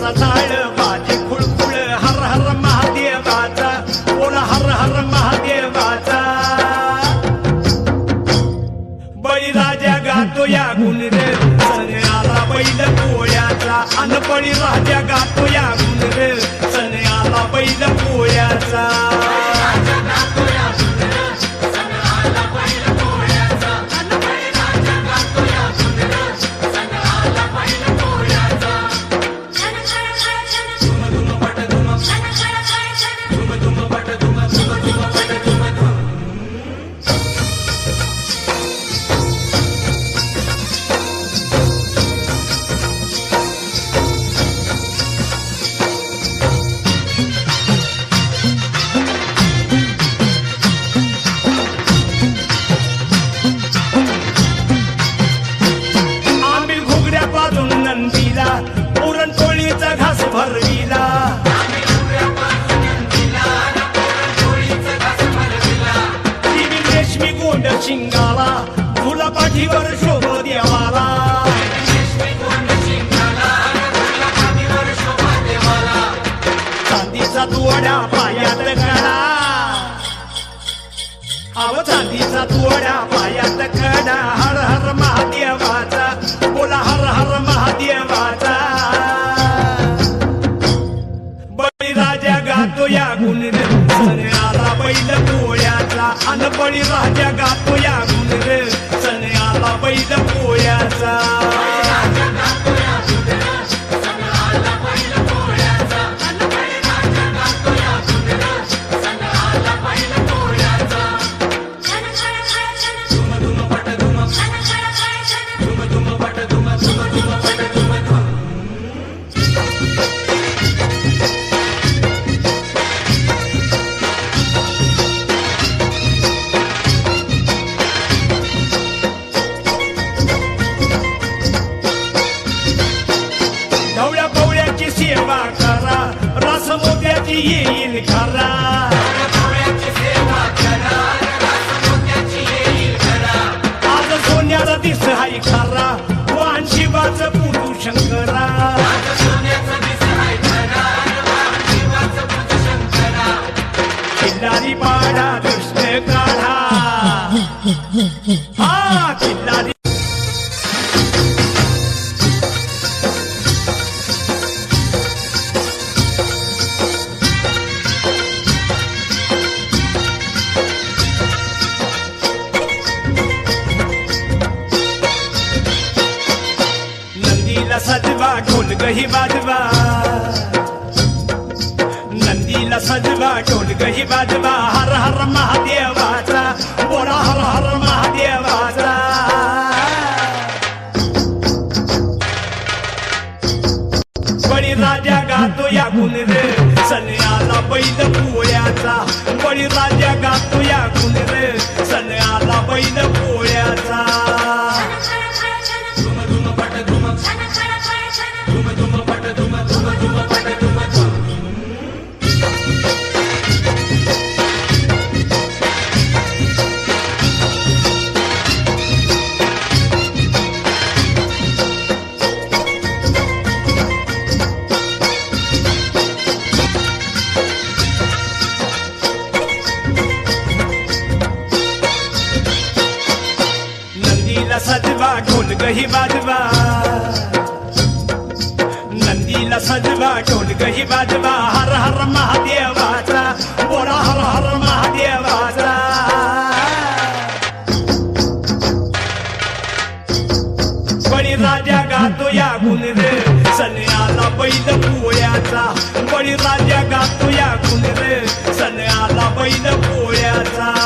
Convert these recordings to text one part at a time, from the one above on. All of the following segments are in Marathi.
घोंगराचा झाड वाजे खुळखुळ हर हर महादेवाचा. बोला हर हर महादेवाचा. बळीराजा गातो या गुण रे सन्याला बैल पोळ्याचा अन बळीराजा गातो या शिंगाला फुला पाठीवर शोभ देवाला. चांदीचा तुवड्या पायात कडा अव चांदीचा तुवड्या पायात कडा हर हर मा अनपळी अन बळी राजा गातो या सन्याला बैल पोळ्याचा येईल खरा आज सोन्याचा दिस हाय खरा. वाहन शिवाचं पुरू शंकरा किल्लारी पाडा कृष्ण नंदीला सजवा ढोल गही वाजवा नंदीला सजवा ढोल गही वाजवा हर हर महादेवाचा बोला हर हर महादेवाचा. बळीराजा गातो या गुणरे सन्याला बैल पोळ्याचा. बळीराजा गातो या गुणरे सन्याला बैल पोळ्याचा. सजवा गही वाजवा. नंदीला सजवा ढोल गही वाजवा. हर हर महादेवाचा बोला हर हर महादेवाचा बळी राजा गातो या गुणरे. सन्याला बैल पोळ्याचा. बळी राजा गातो या गुणरे. सन्याला बैल पोळ्याचा.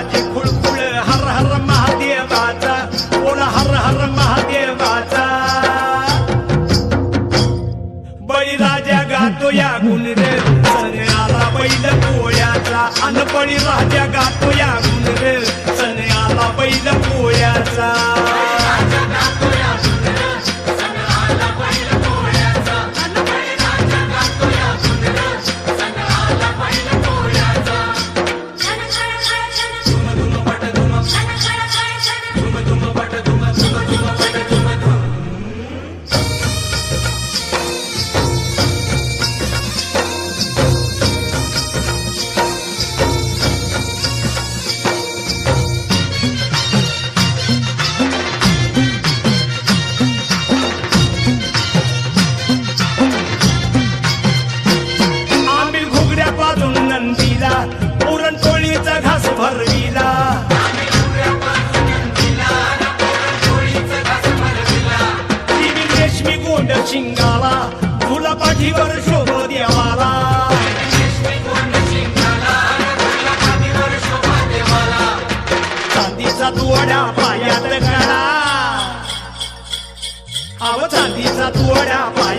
माझी खुळखुळ हर हर महादेवाचा. बोला हर हर महादेवाचा. बळीराजा गातो या गुण रे सण आला बैल पोळ्याचा अन बळीराजा गातो या गुण रे सण आला बैल पोळ्याचा रेशमी गोंड शिंगाला तुला पाठीवर शोभ देवाला. चांदीचा तुवड्या पायात घाला आव चांदीचा तुवड्या पाय